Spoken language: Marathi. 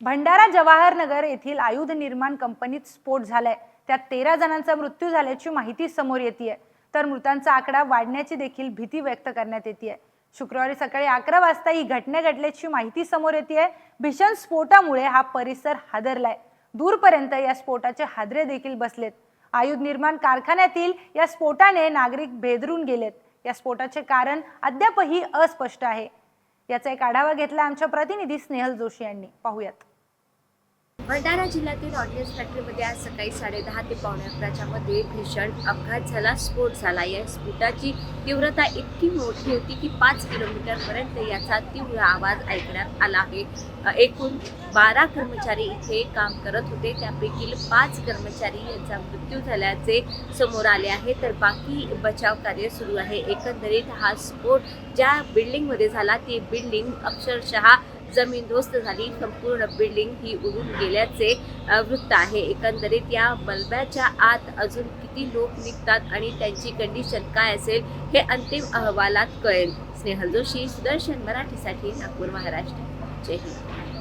भंडारा जवाहरनगर येथील आयुध निर्माण कंपनीत स्फोट झालाय. त्यात तेरा जणांचा मृत्यू झाल्याची माहिती समोर येते तर मृतांचा आकडा वाढण्याची देखील भीती व्यक्त करण्यात येते शुक्रवारी सकाळी अकरा वाजता ही घटना घडल्याची माहिती समोर येते भीषण स्फोटामुळे हा परिसर हादरलाय. दूरपर्यंत या स्फोटाचे हादरे देखील बसलेत. आयुध निर्माण कारखान्यातील या स्फोटाने नागरिक भेदरून गेलेत. या स्फोटाचे कारण अद्यापही अस्पष्ट आहे. याचा एक आढावा घेतला आमच्या प्रतिनिधी स्नेहल जोशी यांनी. पाहूयात. भंडारा जिल्ह्यातील ऑडियन्स फॅक्टरीमध्ये आज सकाळी साडेदहा ते पावणे अकराच्या मध्ये भीषण अपघात झाला. स्फोट झाला. या स्फोटाची तीव्रता इतकी मोठी होती की पाच किलोमीटरपर्यंत याचा तीव्र आवाज ऐकण्यात आला आहे. एकूण बारा कर्मचारी इथे काम करत होते. त्यापैकी पाच कर्मचारी यांचा मृत्यू झाल्याचे समोर आले आहे. तर बाकी बचाव कार्य सुरू आहे. एकंदरीत हा स्फोट ज्या बिल्डिंगमध्ये झाला ती बिल्डिंग अक्षरशः जमीनदोस्त झाली. संपूर्ण बिल्डिंग ही उडून गेल्याचे वृत्त आहे. एकंदरीत या मलब्याच्या आत अजून किती लोक निघतात आणि त्यांची कंडिशन काय असेल हे अंतिम अहवालात कळेल. स्नेहल जोशी सुदर्शन मराठीसाठी नागपूर महाराष्ट्र. जय हिंद.